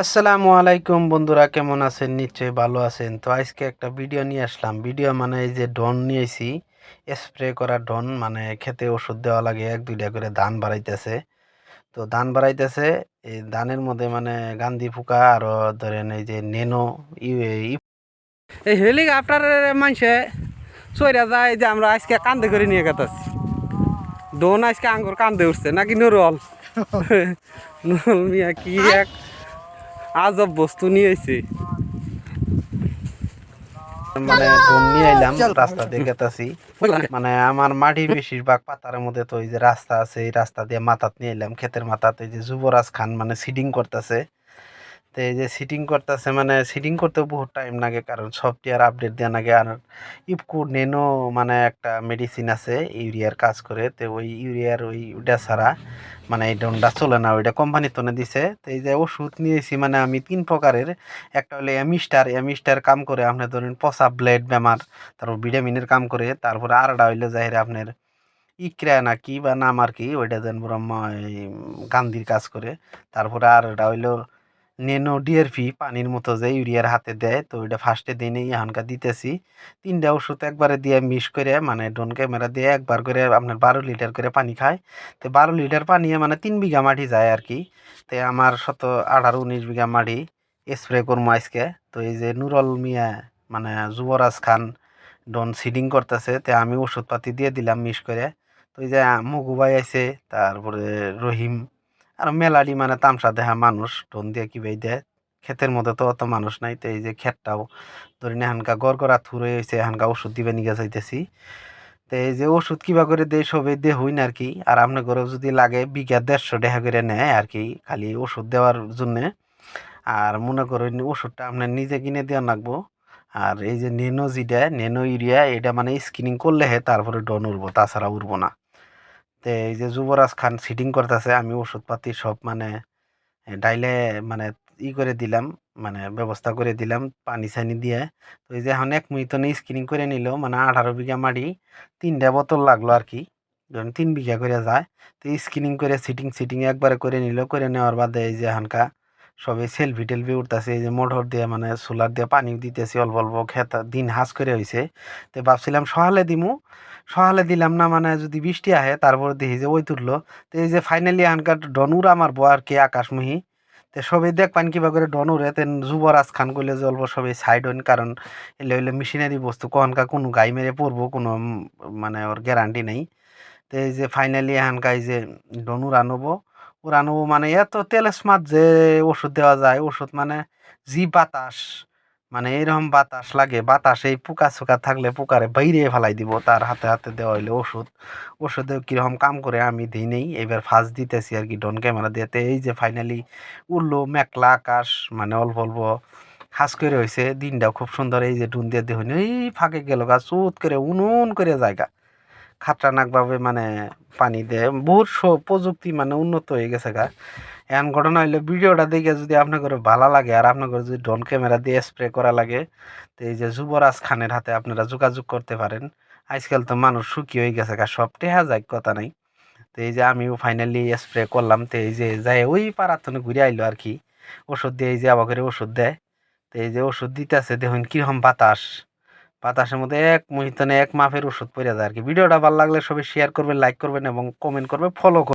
আসসালামু আলাইকুম বন্ধুরা কেমন আছেন? নিশ্চয়ই ভালো আছেন। তো আজকে একটা ভিডিও নিয়ে আসলাম। ভিডিও মানে এই যে ডন নিয়েছি স্প্রে করা ডন মানে খেতে ওষুধ দেওয়া লাগে এক দুইটা করে ধান বাড়াইতেছে। তো ধান বাড়াইতেছে এই ধানের মধ্যে মানে গান্ধী ফুকা আরও ধরেন এই যে নেনো ই এই হেলিকপ্টার মানুষে চইরা যায় যে আমরা আজকে কান্দে করে নিয়ে গেতাছি? ডন আজকে আঙ্গুর কান্দে উঠছে নাকি নুরল? নরল মিয়া কি এক আজব বস্তু নিয়ে আইছে। মানে ডন নিয়ে আইলাম রাস্তা দিয়ে গেতাছি। মানে আমার মাটির বেশিরভাগ পাতার মধ্যে তো ওই যে রাস্তা আছে এই রাস্তা দিয়ে মাথাত নিয়ে এলাম ক্ষেতের মাথাতে এই যে যুবরাজ খান মানে সিডিং করতেছে। তো এই যে সিটিং করতেছে মানে সিটিং করতেও বহুত টাইম লাগে, কারণ সফটওয়্যার আপডেট দেওয়া লাগে আর ইপকু নেনো মানে একটা মেডিসিন আছে, ইউরিয়ার কাজ করে, তো ওই ইউরিয়ার ওই ওটা ছাড়া মানে এই ডনটা চলে না, ওইটা কোম্পানি তনে দিছে। তো এই যে ওষুধ নিয়েছি মানে আমি তিন প্রকারের, একটা হলো এমিস্টার এমিস্টার কাম করে আপনার ধরেন পচা ব্লেড বেমার, তারপর ভিটামিনের কাম করে, তারপরে আরটা হইল যাহিরে আপনার ইকরা না কি বা নাম আর কি, ওইটা যেন ব্রহ্ম গান্ধীর কাজ করে, তারপরে আর ওটা হইল নেনো ডিআরপি পানির মতো যে ইউরিয়ার হাতে দেয়, তো ওইটা ফার্স্টে দিনে এখনকার দিতেছি। তিনটা ওষুধ একবারে দিয়ে মিক্স করে মানে ড্রোন ক্যামেরা দিয়ে একবার করে আপনার বারো লিটার করে পানি খায়। তো বারো লিটার পানি মানে তিন বিঘা মাটি যায় আর কি তো আমার শত আঠারো উনিশ বিঘা মাটি স্প্রে করব আজকে। তো এই যে নুরল মিয়া মানে যুবরাজ খান ডন সিডিং করতেছে, তো আমি ওষুধপাতি দিয়ে দিলাম মিক্স করে। তো এই যে মগু ভাই আছে তারপরে রহিম আর মেলাডি মানে তামসা দেহা মানুষ টোন দিয়ে কি বাই দেয়? ক্ষেতের মধ্যে তো অত মানুষ নাই, তো এই যে ক্ষেতটাও ধরেন এখানকা গড় গড়া থুরে হয়েছে এখানকা ওষুধ দিবে নিয়ে যাইতেছি। তো এই যে ওষুধ কিবা করে দেয়, সবে দে হই না আর কি। আর আপনার ঘরে যদি লাগে, বিঘা দেড়শো টাকা করে নেয় আর কি, খালি ওষুধ দেওয়ার জন্যে। আর মনে করেন ওষুধটা আপনার নিজে কিনে দেওয়া লাগবো আর এই যে নেনো যেটা, নেনো ইউরিয়া, এটা মানে স্ক্রিনিং করলে হে তারপরে ডন উঠবো তাছাড়া উঠবো না। তো এই যে যুবরাজ খান সিটিং করতেছে, আমি ওষুধপাতি সব মানে ডাইলে মানে ই করে দিলাম মানে ব্যবস্থা করে দিলাম পানি সানি দিয়ে। তো এই যে এখন এক মিনিটনে স্ক্রিনিং করে নিল মানে আঠারো বিঘা মাটি, তিনটা বোতল লাগল আর কি, ধরুন তিন বিঘা করে যায়। তো স্ক্রিনিং করে সিটিং সিটিং একবারে করে নিল, করে নেওয়ার বাদে এই যে এখানকা সবে সেলফি টেলফি উঠতেছে, এই যে মোটর দিয়ে মানে সোলার দিয়ে পানি দিতেছি অল্প অল্প খেত দিন হাস করে হয়েছে তো ভাবছিলাম সহালে দিমু, সহালে দিলাম না মানে যদি বৃষ্টি আহে তারপর দেখি যে ওই তুললো। তো এই যে ফাইনালি এখানকার ডনুর আমার বউ আর কি আকাশমুহি তো সবাই দেখ পান কিবা করে ডনুরে তেন যুবরাজ খান করলে যে অল্প সবাই সাইড হইন, কারণ এলে হইলে মেশিনারি বস্তু কখনকা কোনো গাই মেরে পড়ব, কোনো মানে ওর গ্যারান্টি নেই। তো এই যে ফাইনালি এখানকার যে ডনুর আনব আনব মানে এত তেলেসমাত যে ওষুধ দেওয়া যায়। ওষুধ মানে জি বাতাস মানে এরকম বাতাস লাগে। বাতাস পোকা চোকা থাকলে পোকারে বাইরে ফেলাই দিব, তার হাতে হাতে দেওয়া হইলে ওষুধ। ওষুধে কীরকম কাম করে আমি দিই নেই। এবার ফার্স্ট দিতেছি আর কি ডন ক্যামেরা দিতে এই যে ফাইনালি উঠল মেঘলা আকাশ মানে অল্প অল্প হাস করে হয়েছে দিনটাও খুব সুন্দর। এই যে ডুন দিয়ে দেখুন এই ফাঁকে গেল গা, চুত করে, উনুন করে জায়গা। খাতরানাকভাবে মানে পানি দেয়। বহুত প্রযুক্তি মানে উন্নত হয়ে গেছে গা। এমন ঘটনা হইলে, ভিডিওটা দেখে যদি আপনার ভালো লাগে আর আপনার যদি ড্রোন ক্যামেরা দিয়ে স্প্রে করা লাগে, তো এই যে যুবরাজ খানের হাতে আপনারা যোগাযোগ করতে পারেন। আজকাল তো মানুষ সুখী হয়ে গেছে গা, সব টেহা যায়, কথা নাই। তো এই যে আমিও ফাইনালি স্প্রে করলাম, তো এই যে যাই ওই পাড়াতনে ঘুরে আইলো আর কি। ওষুধ দিয়ে এই যে আবার করে ওষুধ দেয়। তো এই যে ওষুধ দিতেছে, দেখুন কীরকম বাতাস। বাতাসের মধ্যে এক মুহূর্তে এক মাপের ওষুধ পড়ে যায় আর কি। ভিডিওটা ভালো লাগলে সবাই শেয়ার করবেন লাইক করবেন এবং কমেন্ট করবেন ফলো করবেন।